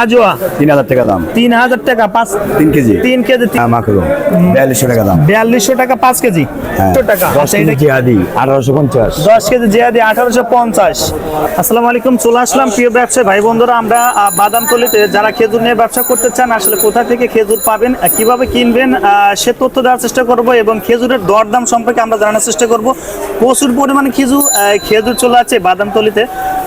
আজোয়া তিন হাজার টাকা দাম। তিন হাজার টাকা পাঁচ তিন কেজি। তিন কেজি হ্যাঁ বিয়াল্লিশশো টাকা দাম। বিয়াল্লিশশো টাকা পাঁচ কেজি। হ্যাঁ। টাকা দশ আচ্ছা, কেজি জিহাদি আঠারোশো পঞ্চাশ। দশ কেজি আঠারোশো পঞ্চাশ। আসসালামু আলাইকুম চলে আসলাম প্রিয় ব্যবসায়ী ভাই বন্ধুরা। আমরা বাদামতলিতে যারা খেজুর নিয়ে ব্যবসা করতে চান আসলে কোথা থেকে খেজুর পাবেন কীভাবে কিনবেন সে তথ্য দেওয়ার চেষ্টা করব এবং খেজুরের দরদাম সম্পর্কে আমরা জানার চেষ্টা করব। প্রচুর পরিমাণে খেজুর খেজুর চলে আছে বাদামতলিতে।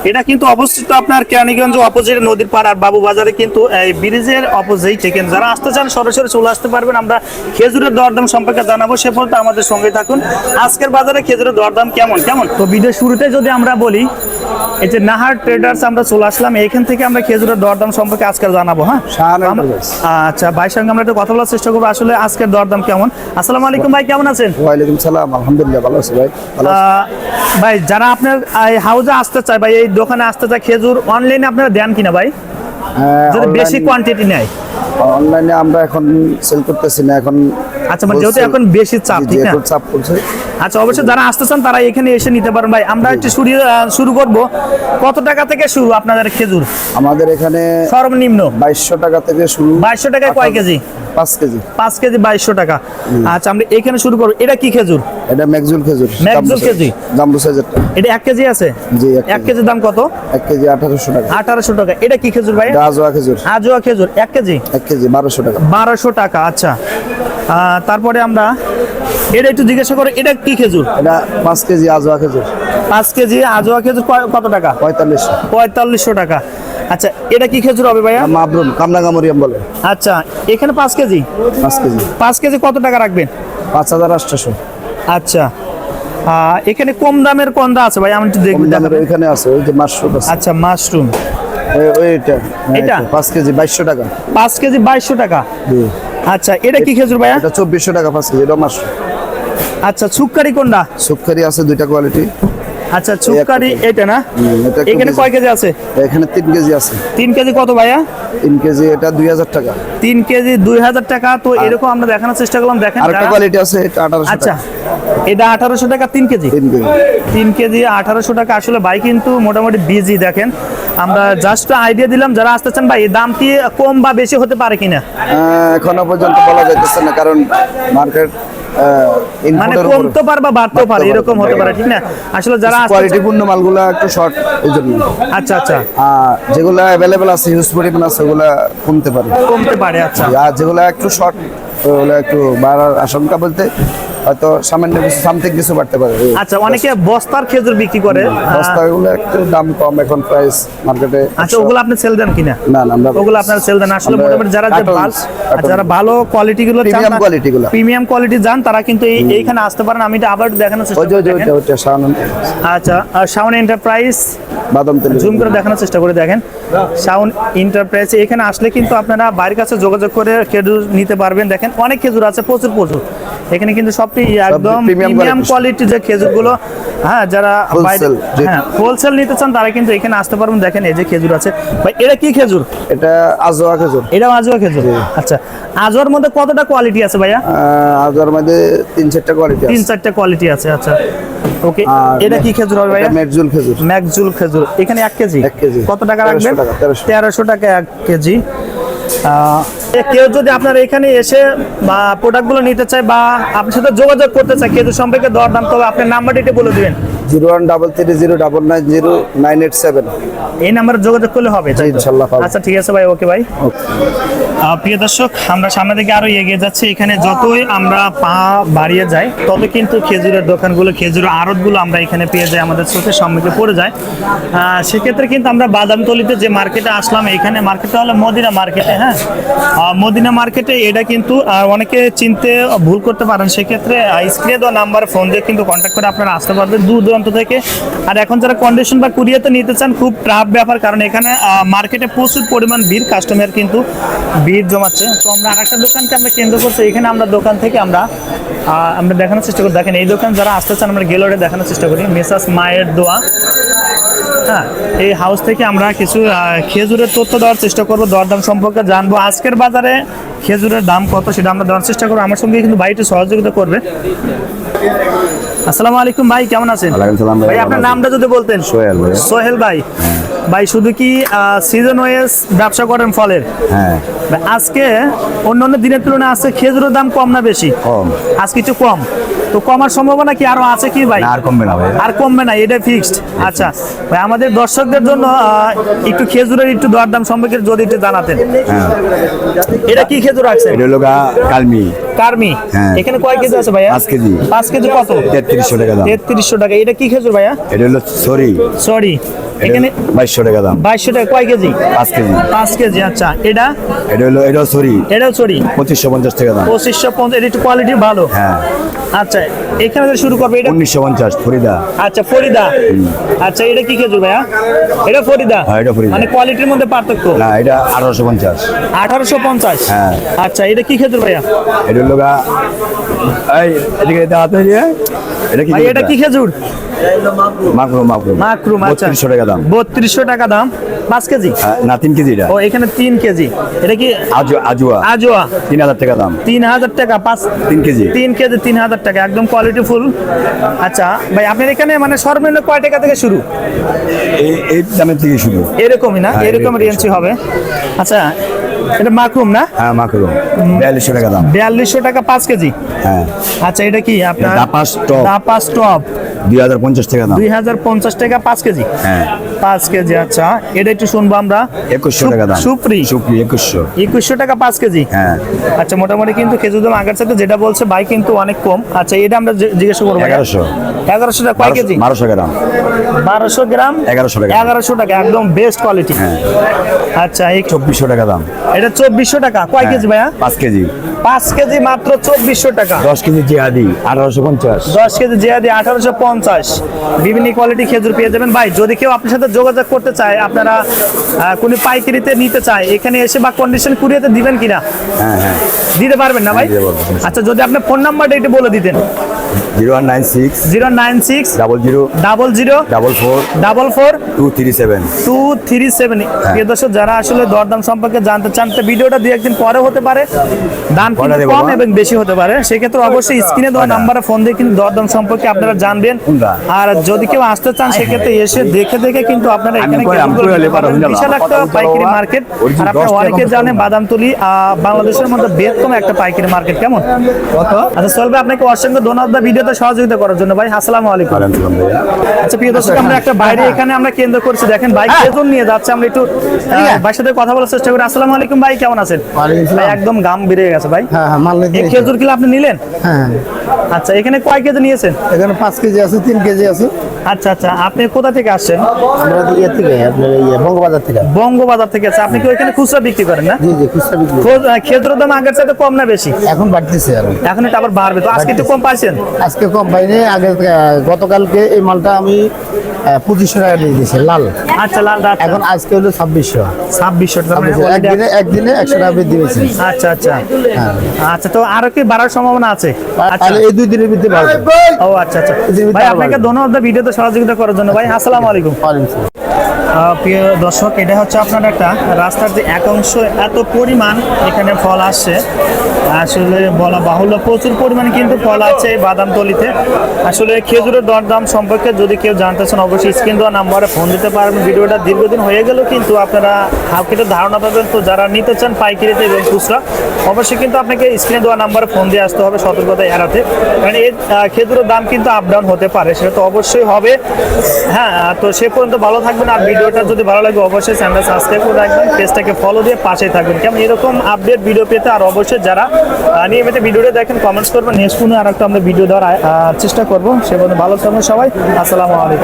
এটা কিন্তু অবস্থিত আপনার কেরানীগঞ্জ অপোজিট নদীর পাড় আর বাবু বাজারে কিন্তু এই ব্রিজের অপোজিট থেকে যারা আসতে চান সরাসরি চলে আসতে পারবেন। আমরা খেজুরের দরদাম সম্পর্কে জানাব সে পর্যন্ত আমাদের সঙ্গে থাকুন। আজকের বাজারে খেজুরের দরদাম কেমন? কেমন? তো ভিডিও শুরুতে যদি আমরা বলি এই যে নাহার ট্রেডার্স আমরা চলে আসলাম এইখান থেকে আমরা খেজুরের দরদাম সম্পর্কে আজকে জানাব হ্যাঁ। আচ্ছা ভাইয়ের সঙ্গে আমরা একটু কথা বলার চেষ্টা করব। আসলে আজকের দরদাম কেমন? আসসালামু আলাইকুম ভাই কেমন আছেন? ওয়ালাইকুম সালাম আলহামদুলিল্লাহ ভালো আছি ভাই। ভাই যারা আপনার এই হাউজে আসতে চায় ভাই এই দোকানে আসতে চায় খেজুর অনলাইনে আপনারা দেন কিনা ভাই? হ্যাঁ, যদি বেশি কোয়ান্টিটি নেয়। অনলাইনে আমরা এখন সেল করতেছি না এখন আচ্ছা মানে যেহেতু এখন বেশি চাপ ঠিক না? চাপ পড়ছে। আচ্ছা অবশ্যই যারা আসতে চান তারা এখানে এসে নিতে পারেন। ভাই আমরা একটু শুরু শুরু করব। কত টাকা থেকে শুরু আপনাদের খেজুর? আমাদের এখানে সর্বনিম্ন? বাইশশো টাকা থেকে শুরু। বাইশশো টাকায় কয় কেজি? পাঁচ কেজি। পাঁচ কেজি বাইশশো টাকা। আচ্ছা আমরা এখানে শুরু করব। এটা কি খেজুর? এটা ম্যাকজুল খেজুর ম্যাকজুল কেজি? জাম্বু সাইজের এটা এক কেজি আছে? জি এক এক কেজি। কেজির দাম কত? এক কেজি আঠারোশো টাকা। আঠারোশো টাকা। এটা কি খেজুর ভাই? আজোয়া খেজুর। আজোয়া খেজুর। এক কেজি? এক কেজি বারোশো টাকা। বারোশো টাকা আচ্ছা। তারপরে আমরা এটা একটু জিজ্ঞাসা করে এটা কি খেজুর? এটা পাঁচ কেজি আজোয়া খেজুর। পাঁচ কেজি আজোয়া খেজুর কত টাকা? পঁয়তাল্লিশশো। পঁয়তাল্লিশশো টাকা। আচ্ছা এটা কি খেজুর হবে ভাইয়া? মাবরুম কামরাঙ্গামরিয়াম বলে। আচ্ছা এখানে পাঁচ কেজি? পাঁচ কেজি। পাঁচ কেজি কত টাকা রাখবেন? পাঁচ হাজার আটশোশো। আচ্ছা। এখানে কম দামের কন্দা আছে ভাই আমি একটু দেখাবেন। আছে ওই যে মাশরুম আছে। আচ্ছা মাশরুম। এটা? এটা, পাঁচ কেজি টাকা। কেজি টাকা? আচ্ছা এটা কি খেজুর ভাইয়া? এটা টাকা পাঁচ কেজি এটা মাস আচ্ছা সুক্কারি কোনটা? সুকারি আছে দুইটা কোয়ালিটি আচ্ছা একটা। এটা না? এখানে। কয় কেজি আছে? এখানে তিন কেজি আছে। তিন কেজি কত ভাইয়া? তিন কেজি এটা দুই হাজার টাকা। তিন কেজি দুই হাজার টাকা। তো এরকম আমরা দেখানোর চেষ্টা করলাম দেখেন আর একটা যারা- কোয়ালিটি আছে আঠারোশো আচ্ছা এটা আঠারোশো টাকা তিন কেজি। তিন কেজি। আঠারোশো টাকা। আসলে ভাই কিন্তু মোটামুটি বিজি দেখেন। আমরা জাস্ট আইডিয়া দিলাম যারা আসতে চান ভাই দাম কি কম বা বেশি হতে পারে কিনা? এখনও পর্যন্ত বলা যাইতেছে না কারণ মার্কেট মানে কমতে পারে বা বাড়তেও পারে এরকম হতে পারে ঠিক না? আসলে যারা কোয়ালিটিপূর্ণ কোয়ালিটি পূর্ণ মালগুলা একটু শর্ট এই জন্য। আচ্ছা আচ্ছা। যেগুলো অ্যাভেলেবেল আছে ইউজ পরিমাণ আছে ওগুলা কমতে পারে। কমতে পারে আচ্ছা। আর যেগুলো একটু শর্ট ওগুলো একটু বাড়ার আশঙ্কা বলতে হয়তো সামান্য কিছু সামথিং কিছু বাড়তে পারে। আচ্ছা অনেকে বস্তার খেজুর বিক্রি করে। বস্তাগুলো একটু দাম কম এখন প্রাইস মার্কেটে আচ্ছা ওগুলো আপনি সেল দেন কিনা? না না আমরা ওগুলো আপনার সেল দেন। আসলে মোটামুটি যারা যে ভালো যারা ভালো কোয়ালিটি গুলো Premium quality গুলো। প্রিমিয়াম কোয়ালিটি যান তারা কিন্তু এইখানে আসতে পারেন। আমি এটা আবার দেখানোর চেষ্টা ওই যে করি ওই যে দেখেন। ওইটা ওইটা শাহানন আচ্ছা শাওন এন্টারপ্রাইজ বাদাম তেল জুম করে দেখানোর চেষ্টা করে দেখেন। শাওন এন্টারপ্রাইজ এখানে আসলে কিন্তু আপনারা বাড়ির কাছে যোগাযোগ করে খেজুর নিতে পারবেন। দেখেন অনেক খেজুর আছে প্রচুর প্রচুর। এখানে কিন্তু সবটি একদম প্রিমিয়াম। কোয়ালিটির যে খেজুরগুলো হ্যাঁ যারা যে- হ্যাঁ হোলসেল নিতে চান তারা কিন্তু এখানে আসতে পারবেন। দেখেন এই যে খেজুর আছে। ভাই এটা কি খেজুর? এটা আজোয়া খেজুর। এটাও আজোয়া খেজুর? আচ্ছা আজোয়ার মধ্যে কতটা কোয়ালিটি আছে ভাইয়া? আজোয়ার মধ্যে তিন চারটা কোয়ালিটি তিন চারটা কোয়ালিটি আছে আচ্ছা। ওকে এটা কি খেজুর হবে ভাইয়া? এটা মেটজুল খেজুর। ম্যাকজুল খেজুর। এখানে এক কেজি? এক কেজি। কত টাকা রাখবেন? 1300 তেরোশো টাকা এক কেজি। কেউ যদি আপনার এখানে এসে বা প্রোডাক্টগুলো নিতে চায় বা আপনার সাথে যোগাযোগ করতে চায়, কেউ সম্পর্কে দর দাম তবে আপনার নাম্বারটি বলে দিবেন। Zero one double three zero double nine zero nine eight seven. এই নাম্বারে যোগাযোগ করলে হবে ইনশাল্লাহ আচ্ছা ঠিক আছে ভাই ওকে ভাই। প্রিয় দর্শক আমরা সামনে দিকে আরও এগিয়ে যাচ্ছি। এখানে যতই আমরা পা বাড়িয়ে যাই তত কিন্তু খেজুরের দোকানগুলো খেজুরের আড়তগুলো আমরা এখানে পেয়ে যাই আমাদের চোখের সম্মুখে পড়ে যায়। সেক্ষেত্রে কিন্তু আমরা বাদামতলিতে যে মার্কেটে আসলাম এখানে মার্কেটটা হলো মদিনা মার্কেটে হ্যাঁ? মদিনা মার্কেটে এটা কিন্তু অনেকে চিনতে ভুল করতে পারেন। সেক্ষেত্রে স্ক্রিনে দেওয়া নাম্বারে ফোন দিয়ে কিন্তু কন্ট্যাক্ট করে আপনারা আসতে পারবেন। দূর দূরান্ত থেকে। আর এখন যারা কন্ডিশন বা কুরিয়াতে নিতে চান, খুব টাফ ব্যাপার, কারণ এখানে মার্কেটে প্রচুর পরিমাণ ভিড় কাস্টমার কিন্তু ভিড় জমাচ্ছে। তো আমরা আরেকটা দোকানকে আমরা কেন্দ্র করছি, এখানে আমরা দোকান থেকে আমরা আমরা দেখানোর চেষ্টা করি দেখেন, এই দোকান যারা আসতে চান, আমরা গেলোরে দেখানোর চেষ্টা করি। মেসাস মায়ের দোয়া। হ্যাঁ এই হাউস থেকে আমরা কিছু খেজুরের তথ্য দেওয়ার চেষ্টা করব। দরদাম সম্পর্কে জানব। আজকের বাজারে খেজুরের দাম কত, সেটা আমরা দেওয়ার চেষ্টা করব। আমার সঙ্গে কিন্তু ভাই একটু সহযোগিতা করবে। আসসালামু আলাইকুম ভাই কেমন আছেন? ভাই, ভাই আপনার নামটা যদি বলতেন। সোহেল ভাই। সোহেল ভাই। ভাই শুধু কি সিজন ওয়েস ব্যবসা করেন ফলের? হ্যাঁ। আজকে অন্য অন্য দিনের তুলনায় আজকে খেজুরের দাম কম না বেশি? কম। আজকে একটু কম। তো কমার সম্ভাবনা কি আরও আছে কি ভাই? আর কমবে না ভাই। আর কমবে না এটা ফিক্সড আচ্ছা ভাই আমাদের দর্শকদের জন্য একটু খেজুরের একটু দরদাম সম্পর্কে যদি একটু জানাতেন। হ্যাঁ। এটা কি খেজুর আছে এটা হলো কালমি। কার্মি হ্যাঁ। এখানে কয় কেজি আছে ভাইয়া? পাঁচ কেজি। পাঁচ কেজি কত? তেত্রিশশো টাকা দাম। তেত্রিশশো টাকা। এটা কি খেজুর ভাইয়া? এটা হলো সরি। সরি। এখানে বাইশশো টাকা দাম। বাইশশো টাকা কয় কেজি? পাঁচ কেজি। পাঁচ কেজি আচ্ছা। এটা? এটা হলো এটাও সরি এটাও সরি পঁচিশশো পঞ্চাশ টাকা দাম। পঁচিশশো পঞ্চাশ এটা একটু কোয়ালিটি ভালো। হ্যাঁ। আচ্ছা এখানে শুরু করবে এটা? উনিশশো পঞ্চাশ ফরিদা। আচ্ছা ফরিদা। আচ্ছা এটা কি খেজুর ভাইয়া? এটা ফরিদা? হ্যাঁ, এটা ফরিদা। মানে কোয়ালিটির মধ্যে পার্থক্য? না এটা আঠারোশো পঞ্চাশ। আঠারোশো পঞ্চাশ? হ্যাঁ। আচ্ছা এটা কি খেজুর ভাইয়া? এটা হলো এই এদিকে দিয়ে এটা কি এটা কি খেজুর? মাকরুম মাকরুম মাকরুম আচ্ছা। বত্রিশশো টাকা দাম। বত্রিশশো টাকা দাম। পাঁচ কেজি? হ্যাঁ, না কেজি এটা। ও এখানে তিন কেজি। এটা কি? আজু আজুয়া। আজোয়া। টাকা দাম। তিন হাজার টাকা পাঁচ তিন কেজি। তিন কেজি তিন হাজার টাকা। একদম কোয়ালিটি ফুল আচ্ছা ভাই আপনার এখানে মানে সর্বনিম্ন কয় টাকা থেকে শুরু? এই এই দামের থেকে শুরু। এরকমই না? হ্যাঁ, এরকম। রেঞ্জই হবে। আচ্ছা এটা মাকরুম না? হ্যাঁ মাকরুম। বিয়াল্লিশশো টাকা দাম। বিয়াল্লিশশো টাকা পাঁচ কেজি? হ্যাঁ। আচ্ছা এটা কি আপনার? দাপাস টপ। দাপাস টপ। দুই হাজার পঞ্চাশ টাকা দাম। দুই হাজার পঞ্চাশ টাকা পাঁচ কেজি। হ্যাঁ। পাঁচ কেজি আচ্ছা। এটা একটু শুনব আমরা। একুশশো টাকা দাম। সুপ্রি। সুপ্রি একুশশো। একুশশো টাকা পাঁচ কেজি। হ্যাঁ। আচ্ছা মোটামুটি কিন্তু খেজুর দাম আগের সাথে যেটা বলছে ভাই কিন্তু অনেক কম। আচ্ছা এটা আমরা জিজ্ঞাসা করব এগারোশো। এগারোশো টাকা কয় কেজি? বারোশো গ্রাম বারোশো গ্রাম? এগারোশো টাকা। এগারোশো টাকা একদম বেস্ট কোয়ালিটি হ্যাঁ। আচ্ছা এই চব্বিশশো টাকা দাম। এটা চব্বিশশো টাকা। কয় হ্যাঁ, কেজি ভাইয়া? পাঁচ কেজি। পাঁচ কেজি মাত্র চব্বিশশো টাকা। দশ কেজি জিয়াদি আঠারোশো পঞ্চাশ। দশ কেজি জিয়াদি আঠারোশো পঞ্চাশ। বিভিন্ন কোয়ালিটি খেজুর পেয়ে যাবেন। ভাই যদি কেউ আপনার সাথে যোগাযোগ করতে চায় আপনারা কোনো পাইকারিতে নিতে চায় এখানে এসে বা কন্ডিশন কুরিয়াতে দিবেন কিনা? হ্যাঁ হ্যাঁ। দিতে পারবেন না ভাই? আচ্ছা যদি আপনার ফোন নাম্বারটা একটু বলে দিতেন। Zero one nine six zero nine six double zero double zero double four double four two three seven two three seven প্রিয় দর্শক যারা আসলে দরদাম সম্পর্কে জানতে চান তো ভিডিওটা দুই একদিন পরে হতে পারে দাম কিন্তু কম এবং বেশি হতে পারে। সেক্ষেত্রে অবশ্যই স্ক্রিনে দেওয়া নাম্বারে ফোন দিয়ে কিন্তু দরদাম সম্পর্কে আপনারা জানবেন। আর যদি কেউ আসতে চান সেক্ষেত্রে এসে দেখে দেখে কিন্তু আপনারা এখানে। বিশাল একটা পাইকারি মার্কেট। আর আপনারা অনেকে বাদামতুলি বাংলাদেশের মধ্যে বৃহত্তম একটা পাইকারি মার্কেট। কেমন? আচ্ছা চলবে আপনাকে অসংখ্য ধন্যবাদ। সহযোগিতা করার জন্য। ভাই আসসালামু আলাইকুম। আচ্ছা প্রিয় দর্শক আমরা একটা বাইরে এখানে আমরা কেন্দ্র করছি। দেখেন ভাই কেজন নিয়ে যাচ্ছে। আমরা একটু ভাইয়ের সাথে কথা বলার চেষ্টা করি। আসসালামু আলাইকুম ভাই কেমন আছেন? ভাই একদম গাম বেড়ে গেছে ভাই। হ্যাঁ হ্যাঁ এই খেজুর কিলো আপনি নিলেন? হ্যাঁ। আচ্ছা এখানে কয় কেজি নিয়েছেন? এখানে পাঁচ কেজি আছে তিন কেজি আছে। আচ্ছা আচ্ছা আপনি কোথা থেকে আসছেন? আমরা ইয়ে থেকে আপনার ইয়ে বঙ্গবাজার থেকে। বঙ্গবাজার থেকে আছে আপনি কি ওইখানে খুচরা বিক্রি করেন না? জি জি খুচরা বিক্রি আহ, দাম আগের সাথে কম না বেশি? এখন বাড়তেছে আর। এখন এটা আবার বাড়বে। তো আজকে একটু কম পাইছেন? আজকে কম পাইনি আগে গতকালকে এই মালটা আমি পঁচিশশো টাকা দিয়ে দিয়েছি লাল। আচ্ছা লাল রাত এখন আজকে হলো ছাব্বিশশো। ছাব্বিশশো টাকা মানে একদিনে একদিনে একশো টাকা বৃদ্ধি পেয়েছে আচ্ছা আচ্ছা। আচ্ছা তো আরও কি বাড়ার সম্ভাবনা আছে? আচ্ছা তাহলে এই দুই দিনের ও আচ্ছা আচ্ছা। ভাই আপনাকে ধন্যবাদ ভিডিওতে সহযোগিতা করার জন্য। ভাই আসসালামু আলাইকুম। প্রিয় দর্শক এটা হচ্ছে আপনার একটা রাস্তার যে এক অংশ এত পরিমাণ এখানে ফল আসছে। আসলে বলা বাহুল্য। প্রচুর পরিমাণে কিন্তু ফল আছে এই বাদামতলিতে আসলে খেজুরের দরদাম সম্পর্কে যদি কেউ জানতে চান অবশ্যই স্ক্রিন দেওয়া নাম্বারে ফোন দিতে পারবেন। ভিডিওটা দীর্ঘদিন হয়ে গেল কিন্তু আপনারা হালকিটা ধারণা পাবেন। তো যারা নিতে চান পাইকারিতে এবং খুচরা অবশ্যই কিন্তু আপনাকে স্ক্রিনে দেওয়া নাম্বারে ফোন দিয়ে আসতে হবে সতর্কতা এড়াতে। কারণ এই আহ, খেজুরের দাম কিন্তু আপ ডাউন হতে পারে সেটা তো অবশ্যই হবে। হ্যাঁ তো সে পর্যন্ত ভালো থাকবেন আর ভিডিওটা যদি ভালো লাগে অবশ্যই চ্যানেল সাবস্ক্রাইব করে রাখবেন। পেজটাকে ফলো দিয়ে পাশে থাকবেন। কেমন? এরকম আপডেট ভিডিও পেতে আর অবশ্যই যারা নিয়মিত ভিডিওটা দেখেন কমেন্টস করবেন। নেক্সট ফোনে আর একটা আমরা ভিডিও দেওয়ার চেষ্টা করব। সে পর্যন্ত ভালো থাকবেন সবাই। আসসালামু আলাইকুম।